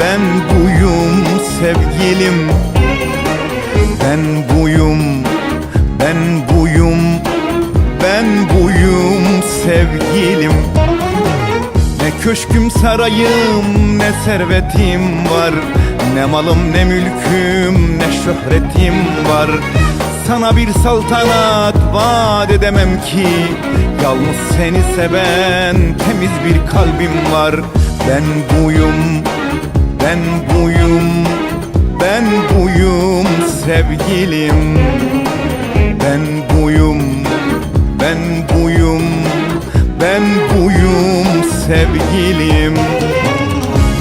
Ben buyum, sevgilim. Ben buyum, ben buyum, ben buyum sevgilim. Ne köşküm sarayım ne servetim var. Ne malım ne mülküm ne şöhretim var. Sana bir saltanat vaat edemem ki. Yalnız seni seven temiz bir kalbim var. Ben buyum, ben buyum, ben buyum sevgilim. Ben buyum, ben buyum, ben buyum sevgilim.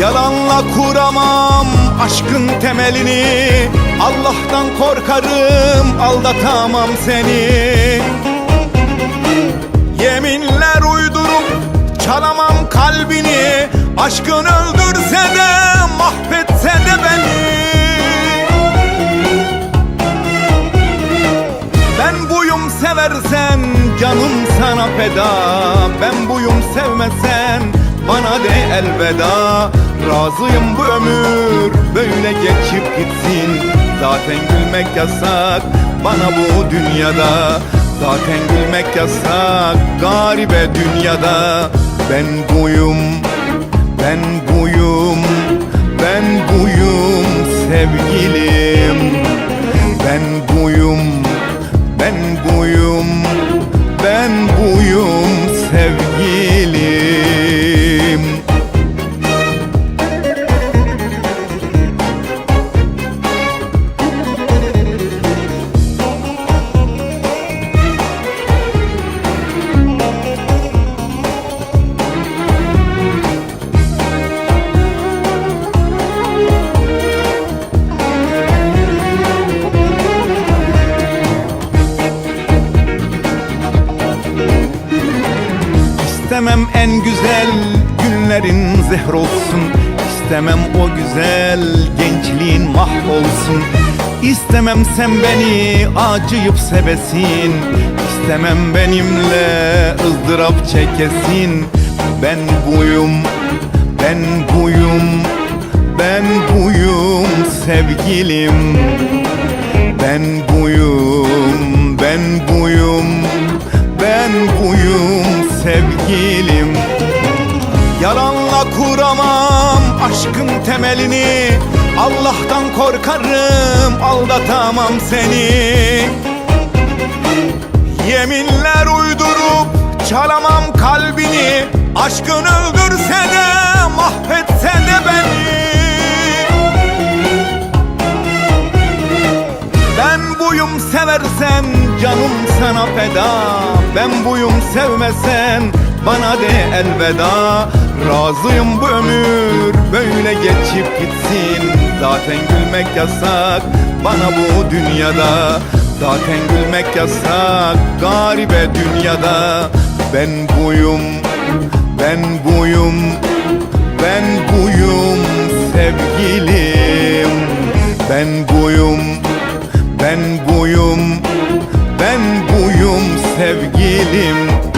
Yalanla kuramam aşkın temelini. Allah'tan korkarım aldatamam seni. Yeminler uydurup çalamam kalbini. Aşkın öldürse de feda Ben buyum sevmesen bana de elveda. Razıyım bu ömür böyle geçip gitsin. Zaten gülmek yasak bana bu dünyada. Zaten gülmek yasak garibe dünyada. Ben buyum, İstemem en güzel günlerin zehr olsun. İstemem o güzel gençliğin mahvolsun. İstemem sen beni acıyıp sevesin. İstemem benimle ızdırap çekesin. Ben buyum, ben buyum, ben buyum sevgilim. Ben buyum, ben buyum, sevgilim. Yalanla kuramam aşkın temelini. Allah'tan korkarım aldatamam seni. Yeminler uydurup çalamam kalbini. Aşkın öldürse de mahvetse de beni. Ben buyum seversen canım sana feda. Ben buyum sevmesen bana de elveda. Razıyım bu ömür böyle geçip gitsin. Zaten gülmek yasak bana bu dünyada. Zaten gülmek yasak garibe dünyada. Ben buyum, ben buyum, ben buyum sevgilim. Ben buyum, ben buyum, ben buyum sevgilim